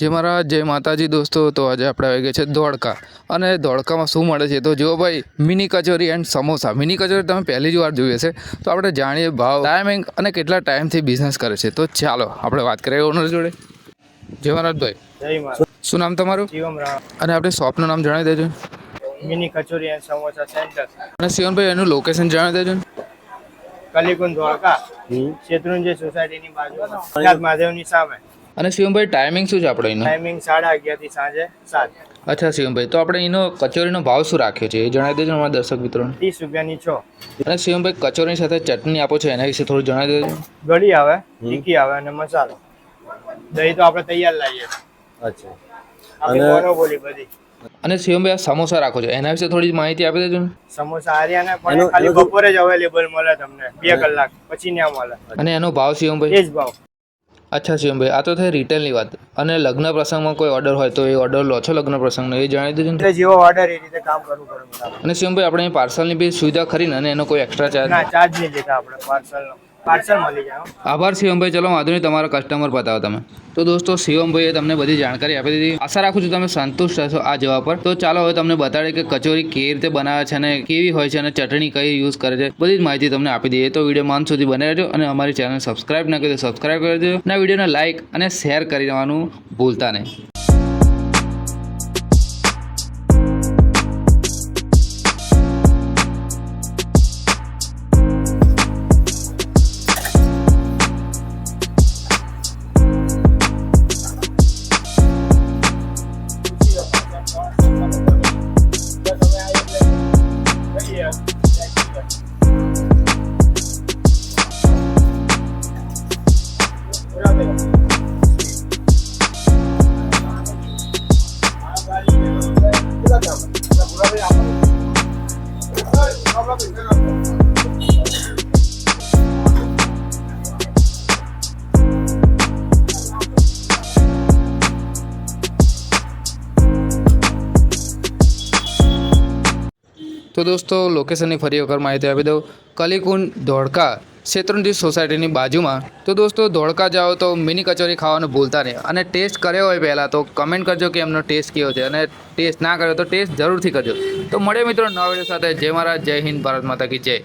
જે મારા જય માતાજી દોસ્તો તો આજે આપણે આવી ગયા છે ધોળકા અને ધોળકામાં શું મળે છે? તો જુઓ ભાઈ mini kachori and samosa. Mini kachori તમે પહેલી જ વાર જોઈ હશે. તો આપણે જાણીએ ભાવ ટાઈમિંગ અને કેટલા ટાઈમથી બિઝનેસ કરે છે. તો ચાલો આપણે વાત કરીએ ઓનર જોડે. જય મહારાજભાઈ જય મહારાજ શું નામ તમારું? અને આપણે શોપનું નામ જણાવી દેજો. મિની કચોરી અને સમોસા સેન્ટર અને શિવનભાઈ એનું લોકેશન જણાવી દેજો. કલીકુંજ ધોળકા શેત્રુંજય સોસાયટીની બાજુ મહાદેવની સામે. અને શિવમભાઈ ટાઈમિંગ શું છે આપણે એનો? ટાઈમિંગ સાડા અગિયારથી સાંજે સાત. અચ્છા શિવમભાઈ તો આપણે એનો કચોરીનો ભાવ શું રાખ્યો છે એ જણાવી દેજો અમારા દર્શક મિત્રોને. ત્રીસ રૂપિયાની છો. અને શિવમભાઈ કચોરીની સાથે ચટણી આપો છો એના વિશે થોડું જણાવી દેજો. ગળી આવે ટીકી આવે અને મસાલો. દહીં તો આપણે તૈયાર લાવીએ. અચ્છા. અને- બોલી બધી. અને શિવમભાઈ આ સમોસા રાખો છો એના વિશે થોડી માહિતી આપી દેજો ને. સમોસા આર્યાના પણ ખાલી બપોરે જ અવેલેબલ મળે તમને બે કલાક પછી ના મળે. અને એનો ભાવ શિવમભાઈ? એ જ ભાવ. અચ્છા શિવમભાઈ આ તો થઈ રિટેલની વાત. અને લગ્ન પ્રસંગમાં કોઈ ઓર્ડર હોય તો એ ઓર્ડર લો. છો લગ્ન પ્રસંગનો એ જણાવી દેજો ને. જેવો ઓર્ડર એ રીતે કામ કરવું પડે અને શિવમભાઈ આપણે પાર્સલની બી સુવિધા ખરી ને અને એનો કોઈ એક્સ્ટ્રા ચાર્જ ના ચાર્જ નહીં લેતા આપણે પાર્સલનો પાર્સલ મળી જાય આભાર શિવમભાઈ ચલો વાંધો નહીં તમારા કસ્ટમર બતાવો તમે. તો દોસ્તો શિવમભાઈએ તમને બધી જાણકારી આપી દીધી. આશા રાખું છું તમે સંતુષ્ટ હશો આ જવાબ પર. તો ચાલો, હવે તમને બતાડે કે કચોરી કેવી રીતે બનાવે છે અને કેવી હોય છે અને ચટણી કઈ યુઝ કરે છે. બધી જ માહિતી તમને આપી દઈએ. તો વીડિયો માન સુધી બને રહેજો અને અમારી ચેનલ સબસ્ક્રાઇબ ના કરી સબસ્ક્રાઈબ કરી દેજો. અને વિડીયોને લાઇક અને શેર કરી દેવાનું ભૂલતા નહીં. તો દોસ્તો લોકેશનની ફરી વખત માહિતી આપી દઉં. કલીકુંડ ધોળકા શેત્રુંજી સોસાયટીની બાજુમાં. તો દોસ્તો, ધોળકા જાઓ તો મિની કચોરી ખાવાનું ભૂલતા નહીં. અને ટેસ્ટ કર્યો હોય પહેલાં તો કમેન્ટ કરજો કે એમનો ટેસ્ટ કેવો છે. અને ટેસ્ટ ના કર્યો તો ટેસ્ટ જરૂરથી કરજો. તો મળે મિત્રો નવા વીડિયો સાથે. જય મહારાજ, જય હિન્દ, ભારત માતા કી જય.